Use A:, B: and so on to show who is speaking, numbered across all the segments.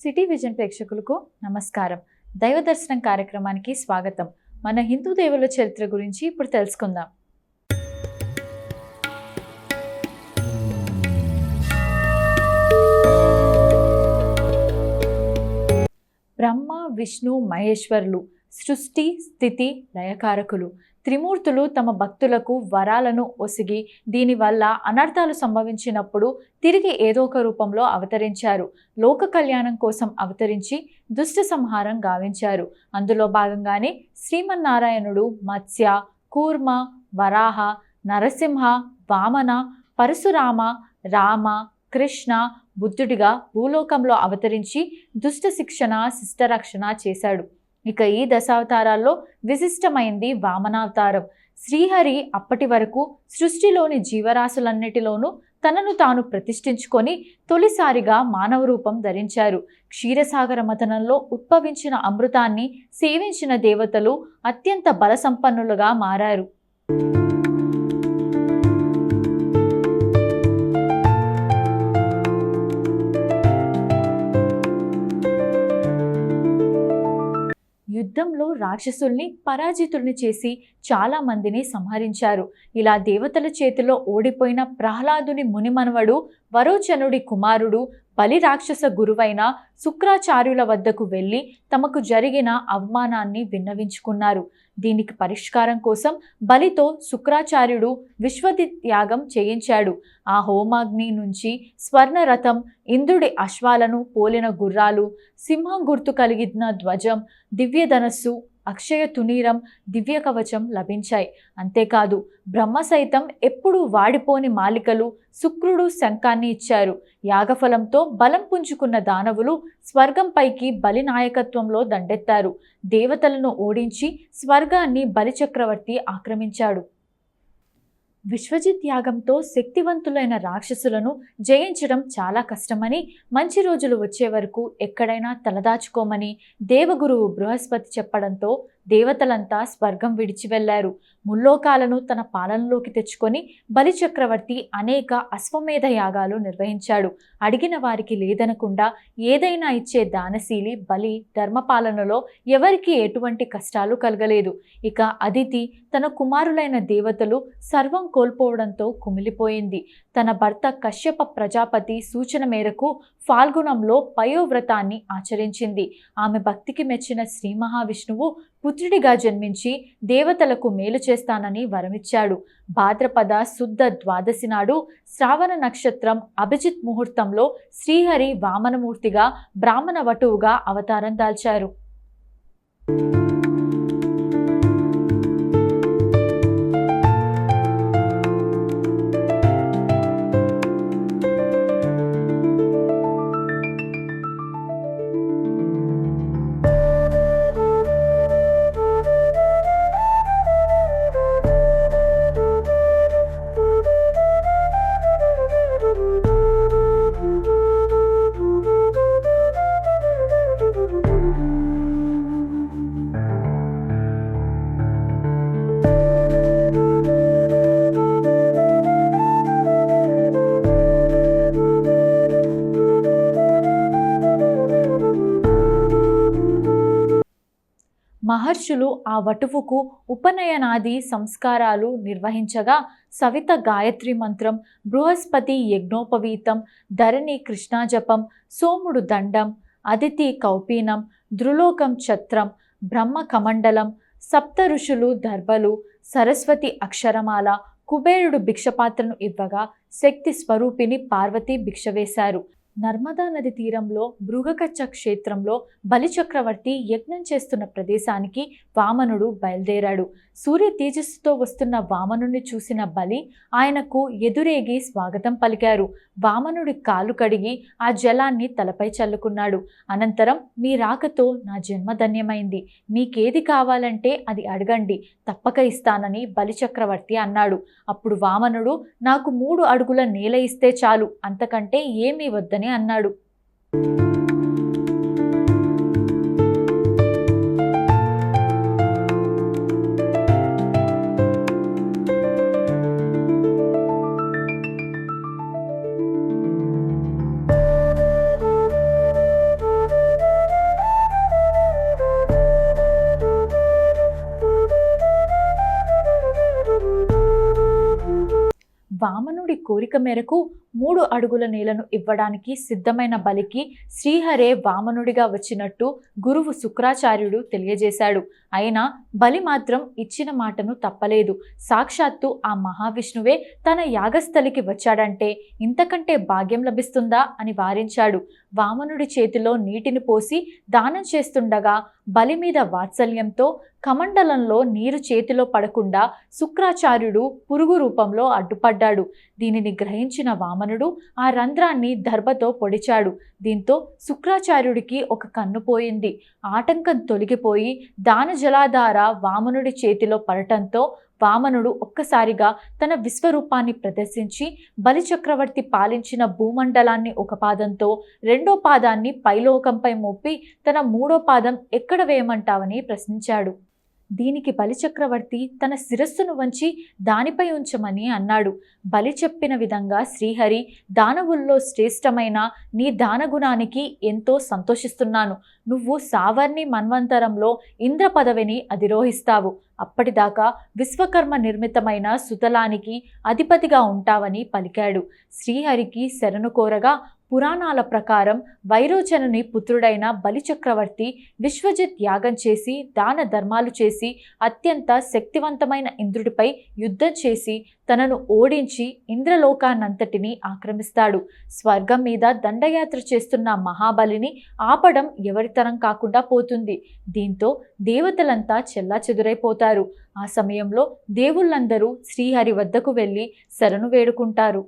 A: City vision ప్రేక్షకులకు నమస్కారం. దైవ దర్శనం కార్యక్రమానికి స్వాగతం. మన హిందూ దేవుల చరిత్ర గురించి ఇప్పుడు తెలుసుకుందాం. బ్రహ్మ విష్ణు మహేశ్వరులు సృష్టి స్థితి లయకారకులు. త్రిమూర్తులు తమ భక్తులకు వరాలను ఒసిగి దీనివల్ల అనర్థాలు సంభవించినప్పుడు తిరిగి ఏదో ఒక రూపంలో అవతరించారు. లోక కళ్యాణం కోసం అవతరించి దుష్ట సంహారం గావించారు. అందులో భాగంగానే శ్రీమన్నారాయణుడు మత్స్య కూర్మ వరాహ నరసింహ వామన పరశురామ రామ కృష్ణ బుద్ధుడిగా భూలోకంలో అవతరించి దుష్ట శిక్షణ శిష్టరక్షణ చేశాడు. ఇక ఈ దశావతారాల్లో విశిష్టమైంది వామనావతారం. శ్రీహరి అప్పటి వరకు సృష్టిలోని జీవరాశులన్నిటిలోనూ తనను తాను ప్రతిష్ఠించుకొని తొలిసారిగా మానవ రూపం ధరించారు. క్షీరసాగర మథనంలో ఉద్భవించిన అమృతాన్ని సేవించిన దేవతలు అత్యంత బలసంపన్నులుగా మారారు. యుద్ధంలో రాక్షసుల్ని పరాజితుల్ని చేసి చాలా మందిని సంహరించారు. ఇలా దేవతల చేతిలో ఓడిపోయిన ప్రహ్లాదుని మునిమనవడు వరోచనుడి కుమారుడు బలి రాక్షస గురువైన శుక్రాచార్యుల వద్దకు వెళ్ళి తమకు జరిగిన అవమానాన్ని విన్నవించుకున్నారు. దీనికి పరిష్కారం కోసం బలితో శుక్రాచార్యుడు విశ్వదిత్యాగం చేయించాడు. ఆ హోమాగ్ని నుంచి స్వర్ణరథం ఇంద్రుడి అశ్వాలను పోలిన గుర్రాలు సింహం గుర్తు కలిగిన ధ్వజం దివ్యధనస్సు అక్షయ తునీరం దివ్య కవచం లభించాయి. అంతేకాదు బ్రహ్మ సైతం ఎప్పుడూ వాడిపోని మాలికలు శుక్రుడు శంఖాన్ని ఇచ్చారు. యాగఫలంతో బలం పుంజుకున్న దానవులు స్వర్గంపైకి బలి నాయకత్వంలో దండెత్తారు. దేవతలను ఓడించి స్వర్గాన్ని బలిచక్రవర్తి ఆక్రమించాడు. విశ్వజిత్ యాగంతో శక్తివంతులైన రాక్షసులను జయించడం చాలా కష్టమని మంచి రోజులు వచ్చే వరకు ఎక్కడైనా తలదాచుకోమని దేవగురువు బృహస్పతి చెప్పడంతో దేవతలంతా స్వర్గం విడిచి వెళ్ళారు ముల్లోకాలను తన పాలనలోకి తెచ్చుకొని బలి చక్రవర్తి అనేక అశ్వమేధ యాగాలు నిర్వహించాడు. అడిగిన వారికి లేదనకుండా ఏదైనా ఇచ్చే దానశీలి బలి ధర్మపాలనలో ఎవరికి ఎటువంటి కష్టాలు కలగలేదు. ఇక అదితి తన కుమారులైన దేవతలు సర్వం కోల్పోవడంతో కుమిలిపోయింది. తన భర్త కశ్యప ప్రజాపతి సూచన మేరకు ఫాల్గుణంలో పయోవ్రతాన్ని ఆచరించింది. ఆమె భక్తికి మెచ్చిన శ్రీ మహావిష్ణువు పుత్రుడిగా జన్మించి దేవతలకు మేలు చేస్తానని వరమిచ్చాడు. భాద్రపద శుద్ధ ద్వాదశి నాడు శ్రావణ నక్షత్రం అభిజిత్ ముహూర్తంలో శ్రీహరి వామనమూర్తిగా బ్రాహ్మణ వటువుగా అవతారం దాల్చారు. మహర్షులు ఆ వటువుకు ఉపనయనాది సంస్కారాలు నిర్వహించగా సవిత గాయత్రి మంత్రం బృహస్పతి యజ్ఞోపవీతం ధరణి కృష్ణాజపం సోముడు దండం అదితి కౌపీనం ద్రులోకం ఛత్రం బ్రహ్మ కమండలం సప్త ఋషులు దర్భలు సరస్వతి అక్షరమాల కుబేరుడు భిక్షపాత్రను ఇవ్వగా శక్తి స్వరూపిణి పార్వతి భిక్ష వేశారు. నర్మదా నది తీరంలో బృహకచ్చ క్షేత్రంలో బలిచక్రవర్తి యజ్ఞం చేస్తున్న ప్రదేశానికి వామనుడు బయలుదేరాడు. సూర్య తేజస్సుతో వస్తున్న వామనుని చూసిన బలి ఆయనకు ఎదురేగి స్వాగతం పలికారు. వామనుడి కాలు కడిగి ఆ జలాన్ని తలపై చల్లుకున్నాడు. అనంతరం మీ రాకతో నా జన్మ ధన్యమైంది. మీకేది కావాలంటే అది అడగండి. తప్పక ఇస్తానని బలిచక్రవర్తి అన్నాడు. అప్పుడు వామనుడు నాకు మూడు అడుగుల నేల ఇస్తే చాలు. అంతకంటే ఏమీ వద్దని అని అన్నాడు. వామనుడి కోరిక మేరకు మూడు అడుగుల నేలను ఇవ్వడానికి సిద్ధమైన బలికి శ్రీహరే వామనుడిగా వచ్చినట్టు గురువు శుక్రాచార్యుడు తెలియజేశాడు. అయినా బలి మాత్రం ఇచ్చిన మాటను తప్పలేదు. సాక్షాత్తు ఆ మహావిష్ణువే తన యాగస్థలికి వచ్చాడంటే ఇంతకంటే భాగ్యం లభిస్తుందా అని వారించాడు. వామనుడి చేతిలో నీటిని పోసి దానం చేస్తుండగా బలి మీద వాత్సల్యంతో కమండలంలో నీరు చేతిలో పడకుండా శుక్రాచార్యుడు పురుగు రూపంలో అడ్డుపడ్డాడు. దీనిని గ్రహించిన వామనుడు ఆ రంధ్రాన్ని దర్భతో పొడిచాడు. దీంతో శుక్రాచార్యుడికి ఒక కన్ను పోయింది. ఆటంకం తొలగిపోయి దాన జలాధార వామనుడి చేతిలో పడటంతో వామనుడు ఒక్కసారిగా తన విశ్వరూపాన్ని ప్రదర్శించి బలిచక్రవర్తి పాలించిన భూమండలాన్ని ఒక పాదంతో రెండో పాదాన్ని పైలోకంపై మోపి తన మూడో పాదం ఎక్కడ వేయమంటావని ప్రశ్నించాడు. దీనికి బలిచక్రవర్తి తన శిరస్సును వంచి దానిపై ఉంచమని అన్నాడు. బలి చెప్పిన విధంగా శ్రీహరి దానవుల్లో శ్రేష్టమైన నీ దానగుణానికి ఎంతో సంతోషిస్తున్నాను. నువ్వు సావర్ణి మన్వంతరంలో ఇంద్ర పదవిని అధిరోహిస్తావు. అప్పటిదాకా విశ్వకర్మ నిర్మితమైన సుతలానికి అధిపతిగా ఉంటావని పలికాడు. శ్రీహరికి శరణు కోరగా పురాణాల ప్రకారం వైరోచనుని పుత్రుడైన బలిచక్రవర్తి విశ్వజిత్ యాగం చేసి దాన ధర్మాలు చేసి అత్యంత శక్తివంతమైన ఇంద్రుడిపై యుద్ధం చేసి తనను ఓడించి ఇంద్రలోకాన్నంతటినీ ఆక్రమిస్తాడు. స్వర్గం మీద దండయాత్ర చేస్తున్న మహాబలిని ఆపడం ఎవరితరం కాకుండా పోతుంది. దీంతో దేవతలంతా చెల్లా చెదురైపోతారు ఆ సమయంలో దేవుళ్ళందరూ శ్రీహరి వద్దకు వెళ్ళి శరణు వేడుకుంటారు.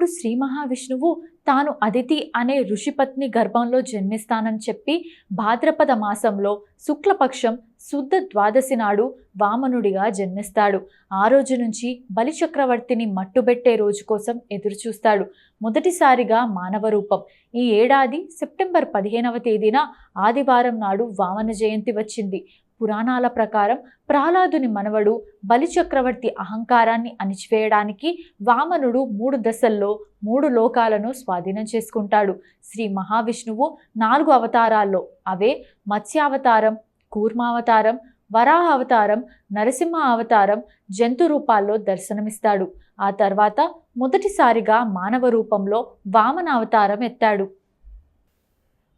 A: అప్పుడు శ్రీ మహావిష్ణువు తాను అదితి అనే ఋషిపత్ని గర్భంలో జన్మిస్తానని చెప్పి భాద్రపద మాసంలో శుక్లపక్షం శుద్ధ ద్వాదశి నాడు వామనుడిగా జన్మిస్తాడు. ఆ రోజు నుంచి బలిచక్రవర్తిని మట్టుబెట్టే రోజు కోసం ఎదురుచూస్తాడు. మొదటిసారిగా మానవ రూపం. ఈ ఏడాది సెప్టెంబర్ పదిహేనవ తేదీన ఆదివారం నాడు వామన జయంతి వచ్చింది. పురాణాల ప్రకారం ప్రహ్లాదుని మనవడు బలిచక్రవర్తి అహంకారాన్ని అణిచివేయడానికి వామనుడు మూడు దశల్లో మూడు లోకాలను స్వాధీనం చేసుకుంటాడు. శ్రీ మహావిష్ణువు నాలుగు అవతారాల్లో అవే మత్స్యావతారం కూర్మావతారం వరాహ అవతారం నరసింహ అవతారం జంతు రూపాల్లో దర్శనమిస్తాడు. ఆ తర్వాత మొదటిసారిగా మానవ రూపంలో వామన అవతారం ఎత్తాడు.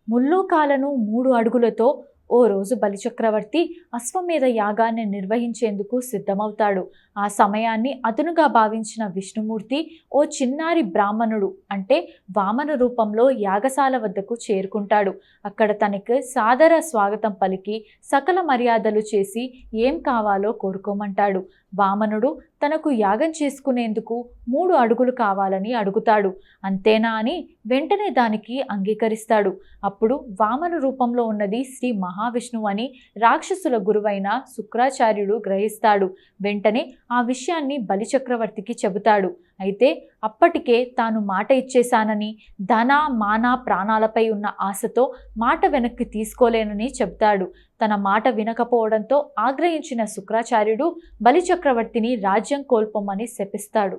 A: ముల్లోకాలను మూడు అడుగులతో ఓ రోజు బలిచక్రవర్తి అశ్వమేధ యాగాన్ని నిర్వహించేందుకు సిద్ధమవుతాడు. ఆ సమయాన్ని అతనుగా భావించిన విష్ణుమూర్తి ఓ చిన్నారి బ్రాహ్మణుడు అంటే వామన రూపంలో యాగశాల వద్దకు చేరుకుంటాడు. అక్కడ తనకి సాదర స్వాగతం పలికి సకల మర్యాదలు చేసి ఏం కావాలో కోరుకోమంటాడు. వామనుడు తనకు యాగం చేసుకునేందుకు మూడు అడుగులు కావాలని అడుగుతాడు. అంతేనా అని వెంటనే దానికి అంగీకరిస్తాడు. అప్పుడు వామన రూపంలో ఉన్నది శ్రీ మహావిష్ణువు అని రాక్షసుల గురువైన శుక్రాచార్యుడు గ్రహిస్తాడు. వెంటనే ఆ విషయాన్ని బలిచక్రవర్తికి చెబుతాడు. అయితే అప్పటికే తాను మాట ఇచ్చేశానని ధన మాన ప్రాణాలపై ఉన్న ఆశతో మాట వెనక్కి తీసుకోలేనని చెబుతాడు. తన మాట వినకపోవడంతో ఆగ్రహించిన శుక్రాచార్యుడు బలిచక్రవర్తిని రాజ్యం కోల్పోమని శపిస్తాడు.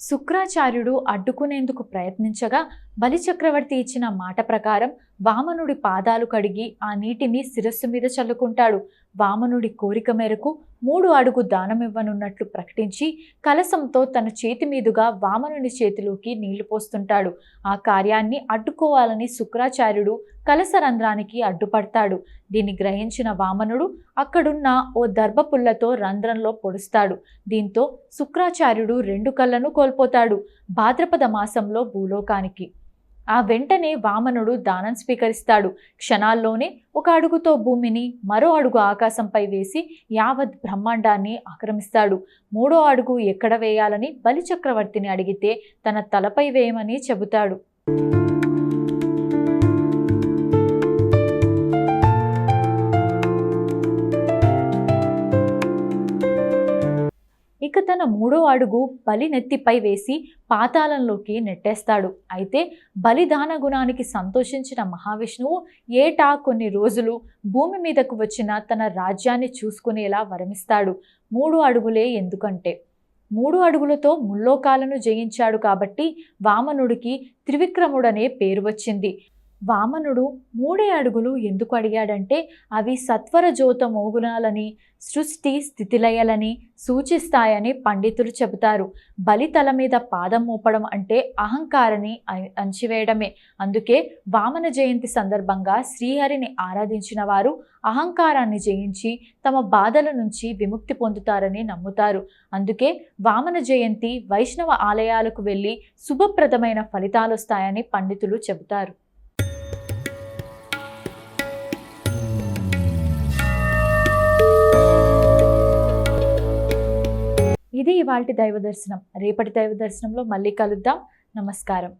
A: శుక్రాచార్యుడు అడ్డుకునేందుకు ప్రయత్నించగా బలిచక్రవర్తి ఇచ్చిన మాట ప్రకారం వామనుడి పాదాలు కడిగి ఆ నీటిని శిరస్సు మీద చల్లుకుంటాడు. వామనుడి కోరిక మేరకు మూడు అడుగు దానమివ్వనున్నట్లు ప్రకటించి కలసంతో తన చేతి మీదుగా వామనుని చేతిలోకి నీళ్ళు పోస్తుంటాడు. ఆ కార్యాన్ని అడ్డుకోవాలని శుక్రాచార్యుడు కలసరంధ్రానికి అడ్డుపడతాడు. దీన్ని గ్రహించిన వామనుడు అక్కడున్న ఓ దర్భపుల్లతో రంధ్రంలో పొడుస్తాడు. దీంతో శుక్రాచార్యుడు రెండు కళ్ళను కోల్పోతాడు. భాద్రపద మాసంలో భూలోకానికి ఆ వెంటనే వామనుడు దానం స్వీకరిస్తాడు. క్షణాల్లోనే ఒక అడుగుతో భూమిని మరో అడుగు ఆకాశంపై వేసి యావత్ బ్రహ్మాండాన్ని ఆక్రమిస్తాడు. మూడో అడుగు ఎక్కడ వేయాలని బలిచక్రవర్తిని అడిగితే తన తలపై వేయమని చెబుతాడు. ఇక తన మూడో అడుగు బలి నెత్తిపై వేసి పాతాళంలోకి నెట్టేస్తాడు. అయితే బలిదాన గుణానికి సంతోషించిన మహావిష్ణువు ఏటా కొన్ని రోజులు భూమి మీదకు వచ్చిన తన రాజ్యాన్ని చూసుకునేలా వరమిస్తాడు. మూడు అడుగులే ఎందుకంటే. మూడు అడుగులతో ముల్లోకాలను జయించాడు కాబట్టి వామనుడికి త్రివిక్రముడనే పేరు వచ్చింది. వామనుడు మూడే అడుగులు ఎందుకు అడిగాడంటే అవి సత్వర జ్యోత మోగునాలని సృష్టి స్థితిలయలని సూచిస్తాయని పండితులు చెబుతారు. బలి తల మీద పాదం మోపడం అంటే అహంకారాన్ని అంచివేయడమే అందుకే వామన జయంతి సందర్భంగా శ్రీహరిని ఆరాధించిన వారు అహంకారాన్ని జయించి తమ బాధల నుంచి విముక్తి పొందుతారని నమ్ముతారు. అందుకే వామన జయంతి వైష్ణవ ఆలయాలకు వెళ్ళి శుభప్రదమైన ఫలితాలు వస్తాయని పండితులు చెబుతారు. ఇది ఇవాళ దైవ దర్శనం. రేపటి దైవ దర్శనంలో మళ్ళీ కలుద్దాం. నమస్కారం.